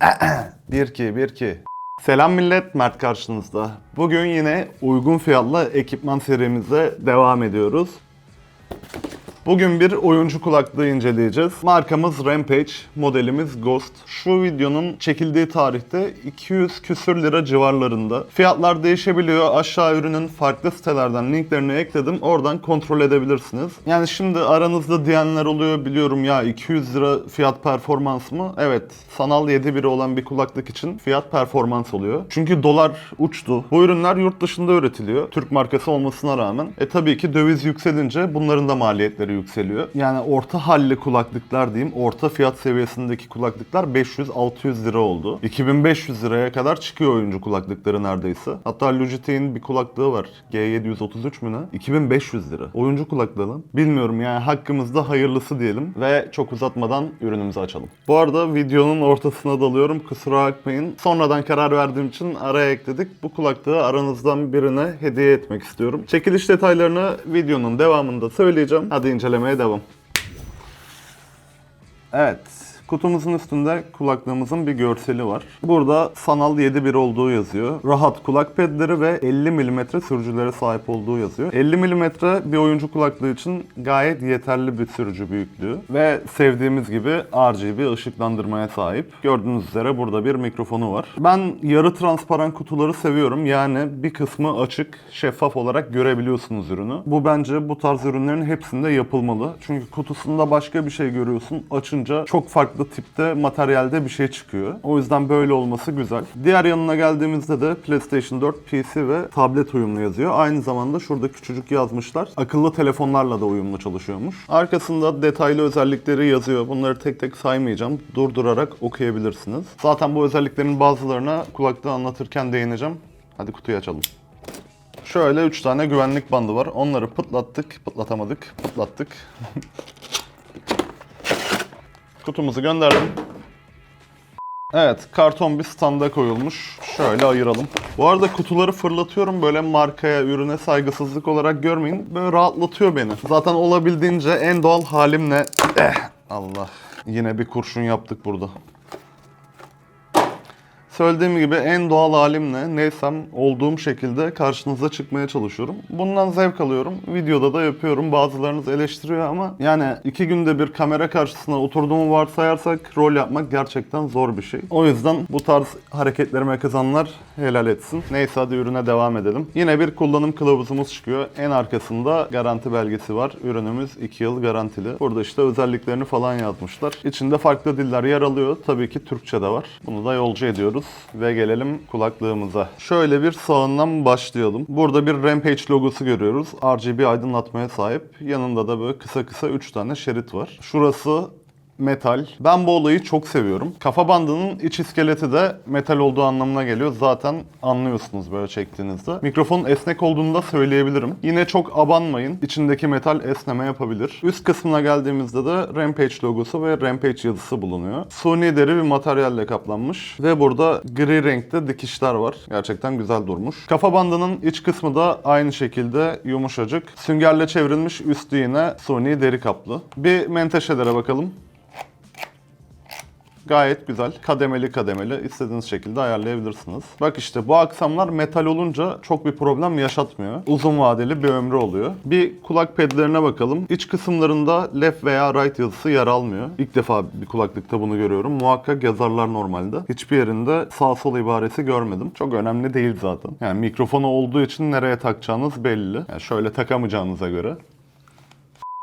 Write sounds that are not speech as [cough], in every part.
1 2 1 2 Selam millet, Mert karşınızda. Bugün yine uygun fiyatlı ekipman serimize devam ediyoruz. Bugün bir oyuncu kulaklığı inceleyeceğiz. Markamız Rampage, modelimiz Ghost. Şu videonun çekildiği tarihte 200 küsür lira civarlarında. Fiyatlar değişebiliyor. Aşağı ürünün farklı sitelerden linklerini ekledim. Oradan kontrol edebilirsiniz. Yani şimdi aranızda diyenler oluyor biliyorum ya 200 lira fiyat performans mı? Evet. Sanal 7 biri olan bir kulaklık için fiyat performans oluyor. Çünkü dolar uçtu. Bu ürünler yurt dışında üretiliyor. Türk markası olmasına rağmen. E tabii ki döviz yükselince bunların da maliyetleri yükseliyor. Yani orta halli kulaklıklar diyeyim, orta fiyat seviyesindeki kulaklıklar 500-600 lira oldu. 2500 liraya kadar çıkıyor oyuncu kulaklıkları neredeyse. Hatta Logitech'in bir kulaklığı var. G733 mü ne? 2500 lira. Oyuncu kulaklığı lan. Bilmiyorum yani hakkımızda hayırlısı diyelim. Ve çok uzatmadan ürünümüzü açalım. Bu arada videonun ortasına dalıyorum. Kusura bakmayın. Sonradan karar verdiğim için araya ekledik. Bu kulaklığı aranızdan birine hediye etmek istiyorum. Çekiliş detaylarını videonun devamında söyleyeceğim. Hadi incelemeye devam. Evet. Kutumuzun üstünde kulaklığımızın bir görseli var. Burada sanal 7.1 olduğu yazıyor. Rahat kulak pedleri ve 50 mm sürücülere sahip olduğu yazıyor. 50 mm bir oyuncu kulaklığı için gayet yeterli bir sürücü büyüklüğü. Ve sevdiğimiz gibi RGB ışıklandırmaya sahip. Gördüğünüz üzere burada bir mikrofonu var. Ben yarı transparan kutuları seviyorum. Yani bir kısmı açık, şeffaf olarak görebiliyorsunuz ürünü. Bu bence bu tarz ürünlerin hepsinde yapılmalı. Çünkü kutusunda başka bir şey görüyorsun. Açınca çok farklı tipte materyalde bir şey çıkıyor. O yüzden böyle olması güzel. Diğer yanına geldiğimizde de PlayStation 4, PC ve tablet uyumlu yazıyor. Aynı zamanda şurada küçücük yazmışlar. Akıllı telefonlarla da uyumlu çalışıyormuş. Arkasında detaylı özellikleri yazıyor. Bunları tek tek saymayacağım. Durdurarak okuyabilirsiniz. Zaten bu özelliklerin bazılarına kulaklığı anlatırken değineceğim. Hadi kutuyu açalım. Şöyle 3 tane güvenlik bandı var. Onları pıtlattık, pıtlatamadık, pıtlattık. [laughs] Kutumuzu gönderdim. Evet, karton bir standa koyulmuş. Şöyle ayıralım. Bu arada kutuları fırlatıyorum böyle markaya, ürüne saygısızlık olarak görmeyin. Böyle rahatlatıyor beni. Zaten olabildiğince en doğal halimle... Eh, Allah. Yine bir kurşun yaptık burada. Söylediğim gibi en doğal halimle neysem olduğum şekilde karşınıza çıkmaya çalışıyorum. Bundan zevk alıyorum. Videoda da yapıyorum. Bazılarınız eleştiriyor ama yani iki günde bir kamera karşısına oturduğumu varsayarsak rol yapmak gerçekten zor bir şey. O yüzden bu tarz hareketlerime kızanlar helal etsin. Neyse hadi ürüne devam edelim. Yine bir kullanım kılavuzumuz çıkıyor. En arkasında garanti belgesi var. Ürünümüz 2 yıl garantili. Burada işte özelliklerini falan yazmışlar. İçinde farklı diller yer alıyor. Tabii ki Türkçe de var. Bunu da yolcu ediyoruz ve gelelim kulaklığımıza. Şöyle bir sağından başlayalım. Burada bir Rampage logosu görüyoruz. RGB aydınlatmaya sahip. Yanında da böyle kısa kısa 3 tane şerit var. Şurası metal. Ben bu olayı çok seviyorum. Kafa bandının iç iskeleti de metal olduğu anlamına geliyor. Zaten anlıyorsunuz böyle çektiğinizde. Mikrofonun esnek olduğunu da söyleyebilirim. Yine çok abanmayın. İçindeki metal esneme yapabilir. Üst kısmına geldiğimizde de Rampage logosu ve Rampage yazısı bulunuyor. Suni deri bir materyalle kaplanmış. Ve burada gri renkte dikişler var. Gerçekten güzel durmuş. Kafa bandının iç kısmı da aynı şekilde yumuşacık. Süngerle çevrilmiş üstü yine suni deri kaplı. Bir menteşelere bakalım. Gayet güzel. Kademeli kademeli istediğiniz şekilde ayarlayabilirsiniz. Bak işte bu aksamlar metal olunca çok bir problem yaşatmıyor. Uzun vadeli bir ömrü oluyor. Bir kulak pedlerine bakalım. İç kısımlarında left veya right yazısı yer almıyor. İlk defa bir kulaklıkta bunu görüyorum. Muhakkak yazarlar normalde. Hiçbir yerinde sağ sol ibaresi görmedim. Çok önemli değil zaten. Yani mikrofonu olduğu için nereye takacağınız belli. Yani şöyle takamayacağınıza göre.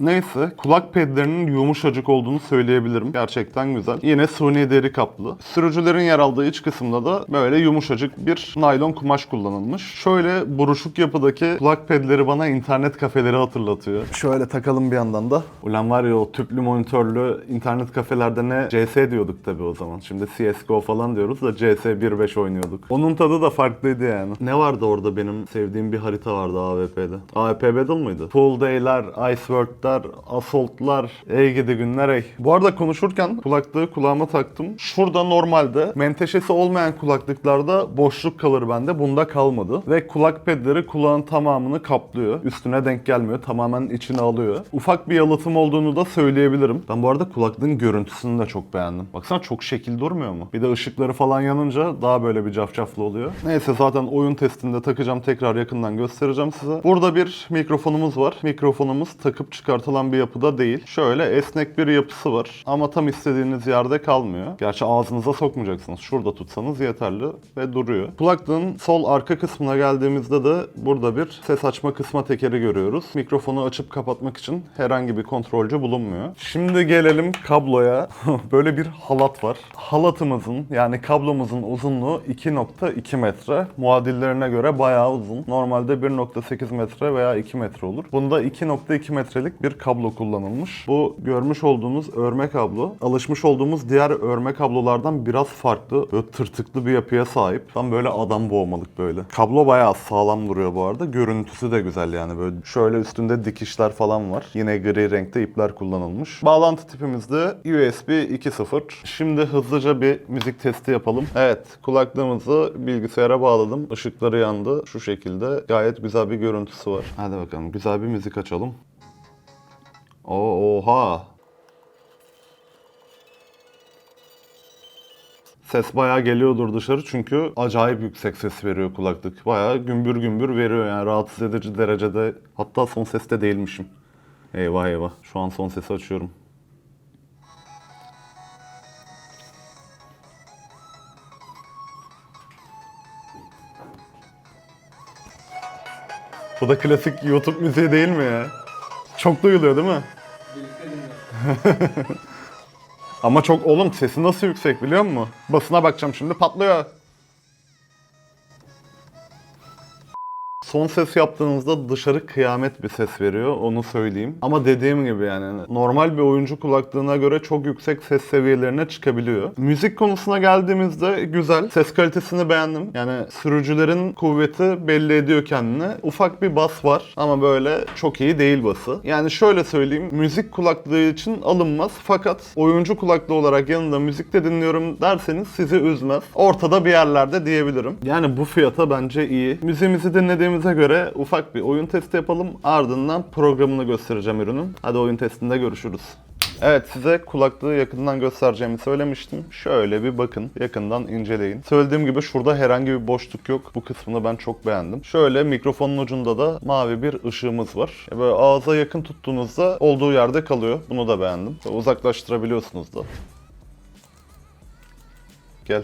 Neyse kulak pedlerinin yumuşacık olduğunu söyleyebilirim. Gerçekten güzel. Yine suni deri kaplı. Sürücülerin yer aldığı iç kısımda da böyle yumuşacık bir naylon kumaş kullanılmış. Şöyle buruşuk yapıdaki kulak pedleri bana internet kafeleri hatırlatıyor. Şöyle takalım bir yandan da. Ulan var ya o tüplü monitörlü internet kafelerde ne CS diyorduk tabii o zaman. Şimdi CSGO falan diyoruz da CS 1.5 oynuyorduk. Onun tadı da farklıydı yani. Ne vardı orada benim sevdiğim bir harita vardı AWP'de. AWP Battle mıydı? Full Day'ler, Ice World'da Ascent'ler, Assault'lar, ey gidi günler ey. Bu arada konuşurken kulaklığı kulağıma taktım. Şurada normalde menteşesi olmayan kulaklıklarda boşluk kalır bende. Bunda kalmadı. Ve kulak pedleri kulağın tamamını kaplıyor. Üstüne denk gelmiyor. Tamamen içine alıyor. Ufak bir yalıtım olduğunu da söyleyebilirim. Ben bu arada kulaklığın görüntüsünü de çok beğendim. Baksana çok şekil durmuyor mu? Bir de ışıkları falan yanınca daha böyle bir cafcaflı oluyor. Neyse zaten oyun testinde takacağım tekrar yakından göstereceğim size. Burada bir mikrofonumuz var. Mikrofonumuz takıp çıkartılan bir yapıda değil. Şöyle esnek bir yapısı var. Ama tam istediğiniz yerde kalmıyor. Gerçi ağzınıza sokmayacaksınız. Şurada tutsanız yeterli ve duruyor. Kulaklığın sol arka kısmına geldiğimizde de burada bir ses açma kısma tekeri görüyoruz. Mikrofonu açıp kapatmak için herhangi bir kontrolcü bulunmuyor. Şimdi gelelim kabloya. [laughs] Böyle bir halat var. Halatımızın yani kablomuzun uzunluğu 2.2 metre. Muadillerine göre bayağı uzun. Normalde 1.8 metre veya 2 metre olur. Bunda 2.2 metrelik bir kablo kullanılmış. Bu görmüş olduğunuz örme kablo. Alışmış olduğumuz diğer örme kablolardan biraz farklı. Böyle tırtıklı bir yapıya sahip. Tam böyle adam boğmalık böyle. Kablo bayağı sağlam duruyor bu arada. Görüntüsü de güzel yani böyle. Şöyle üstünde dikişler falan var. Yine gri renkte ipler kullanılmış. Bağlantı tipimiz de USB 2.0. Şimdi hızlıca bir müzik testi yapalım. Evet kulaklığımızı bilgisayara bağladım. Işıkları yandı. Şu şekilde gayet güzel bir görüntüsü var. Hadi bakalım güzel bir müzik açalım. Oha. Ses bayağı geliyordur dışarı çünkü acayip yüksek ses veriyor kulaklık. Bayağı gümbür gümbür veriyor yani rahatsız edici derecede. Hatta son seste değilmişim. Eyvah eyvah. Şu an son sesi açıyorum. Bu da klasik YouTube müziği değil mi ya? Çok duyuluyor değil mi? [laughs] Ama çok oğlum sesi nasıl yüksek biliyor musun? Basına bakacağım şimdi patlıyor. Son ses yaptığınızda dışarı kıyamet bir ses veriyor onu söyleyeyim. Ama dediğim gibi yani normal bir oyuncu kulaklığına göre çok yüksek ses seviyelerine çıkabiliyor. Müzik konusuna geldiğimizde güzel. Ses kalitesini beğendim. Yani sürücülerin kuvveti belli ediyor kendini. Ufak bir bas var ama böyle çok iyi değil bası. Yani şöyle söyleyeyim müzik kulaklığı için alınmaz fakat oyuncu kulaklığı olarak yanında müzik de dinliyorum derseniz sizi üzmez. Ortada bir yerlerde diyebilirim. Yani bu fiyata bence iyi. Müziğimizi dinlediğimize göre ufak bir oyun testi yapalım. Ardından programını göstereceğim ürünün. Hadi oyun testinde görüşürüz. Evet size kulaklığı yakından göstereceğimi söylemiştim. Şöyle bir bakın yakından inceleyin. Söylediğim gibi şurada herhangi bir boşluk yok. Bu kısmını ben çok beğendim. Şöyle mikrofonun ucunda da mavi bir ışığımız var. E Böyle ağza yakın tuttuğunuzda olduğu yerde kalıyor. Bunu da beğendim. Uzaklaştırabiliyorsunuz da. Gel.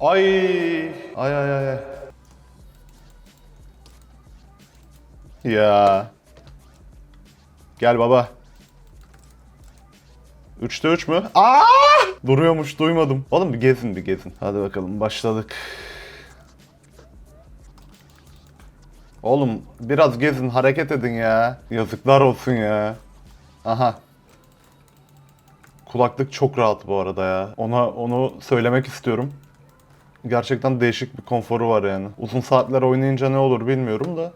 Ay! Ay ay ay ay. Ya. Gel baba. 3'te 3 mü? Aa! Duruyormuş duymadım. Oğlum bir gezin bir gezin. Hadi bakalım başladık. Oğlum biraz gezin hareket edin ya. Yazıklar olsun ya. Aha. Kulaklık çok rahat bu arada ya. Ona onu söylemek istiyorum. Gerçekten değişik bir konforu var yani. Uzun saatler oynayınca ne olur bilmiyorum da.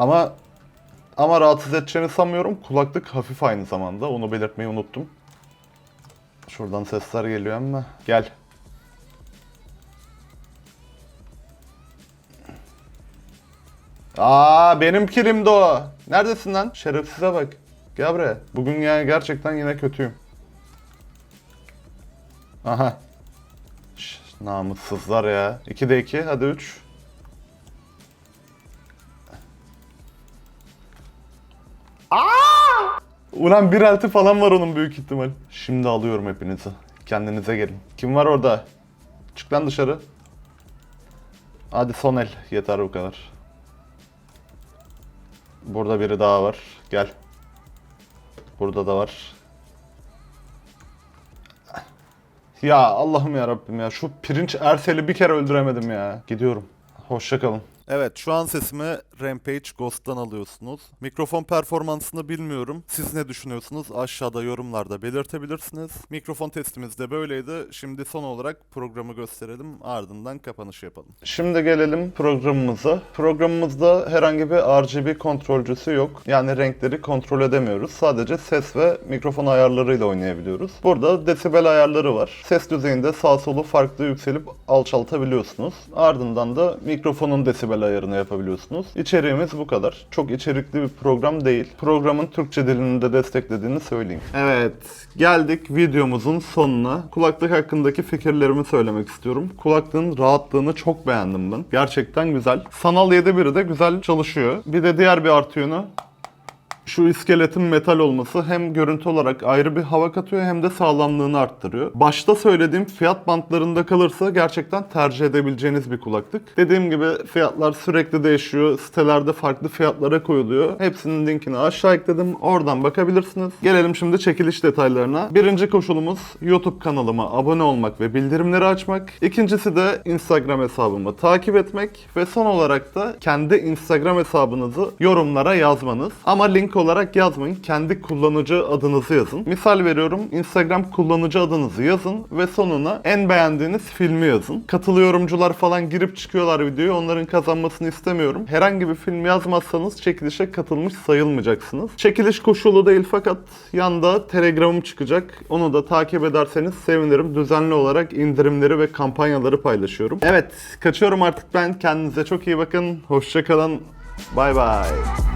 Ama ama rahatsız edeceğini sanmıyorum. Kulaklık hafif aynı zamanda. Onu belirtmeyi unuttum. Şuradan sesler geliyor ama. Gel. Aa benim kilimdi o. Neredesin lan? Şerefsize bak. Gel buraya. Bugün yani gerçekten yine kötüyüm. Aha. Şş, namussuzlar ya. 2'de 2 hadi 3. Ulan bir elti falan var onun büyük ihtimal. Şimdi alıyorum hepinizi. Kendinize gelin. Kim var orada? Çık lan dışarı. Hadi son el. Yeter bu kadar. Burada biri daha var. Gel. Burada da var. Ya Allah'ım ya Rabbim ya. Şu pirinç Ersel'i bir kere öldüremedim ya. Gidiyorum. Hoşça kalın. Evet şu an sesimi Rampage Ghost'tan alıyorsunuz. Mikrofon performansını bilmiyorum. Siz ne düşünüyorsunuz? Aşağıda yorumlarda belirtebilirsiniz. Mikrofon testimiz de böyleydi. Şimdi son olarak programı gösterelim. Ardından kapanış yapalım. Şimdi gelelim programımıza. Programımızda herhangi bir RGB kontrolcüsü yok. Yani renkleri kontrol edemiyoruz. Sadece ses ve mikrofon ayarlarıyla oynayabiliyoruz. Burada desibel ayarları var. Ses düzeyinde sağ solu farklı yükselip alçaltabiliyorsunuz. Ardından da mikrofonun desibel ayarını yapabiliyorsunuz. İçeriğimiz bu kadar. Çok içerikli bir program değil. Programın Türkçe dilini de desteklediğini söyleyeyim. Evet, geldik videomuzun sonuna. Kulaklık hakkındaki fikirlerimi söylemek istiyorum. Kulaklığın rahatlığını çok beğendim ben. Gerçekten güzel. Sanal 7.1'i de güzel çalışıyor. Bir de diğer bir artı yönü şu iskeletin metal olması hem görüntü olarak ayrı bir hava katıyor hem de sağlamlığını arttırıyor. Başta söylediğim fiyat bantlarında kalırsa gerçekten tercih edebileceğiniz bir kulaklık. Dediğim gibi fiyatlar sürekli değişiyor. Sitelerde farklı fiyatlara koyuluyor. Hepsinin linkini aşağı ekledim. Oradan bakabilirsiniz. Gelelim şimdi çekiliş detaylarına. Birinci koşulumuz YouTube kanalıma abone olmak ve bildirimleri açmak. İkincisi de Instagram hesabımı takip etmek ve son olarak da kendi Instagram hesabınızı yorumlara yazmanız. Ama link olarak yazmayın. Kendi kullanıcı adınızı yazın. Misal veriyorum Instagram kullanıcı adınızı yazın ve sonuna en beğendiğiniz filmi yazın. Katılı yorumcular falan girip çıkıyorlar videoya. Onların kazanmasını istemiyorum. Herhangi bir film yazmazsanız çekilişe katılmış sayılmayacaksınız. Çekiliş koşulu değil fakat yanda Telegram'ım çıkacak. Onu da takip ederseniz sevinirim. Düzenli olarak indirimleri ve kampanyaları paylaşıyorum. Evet, kaçıyorum artık ben. Kendinize çok iyi bakın. Hoşçakalın. Bay bay.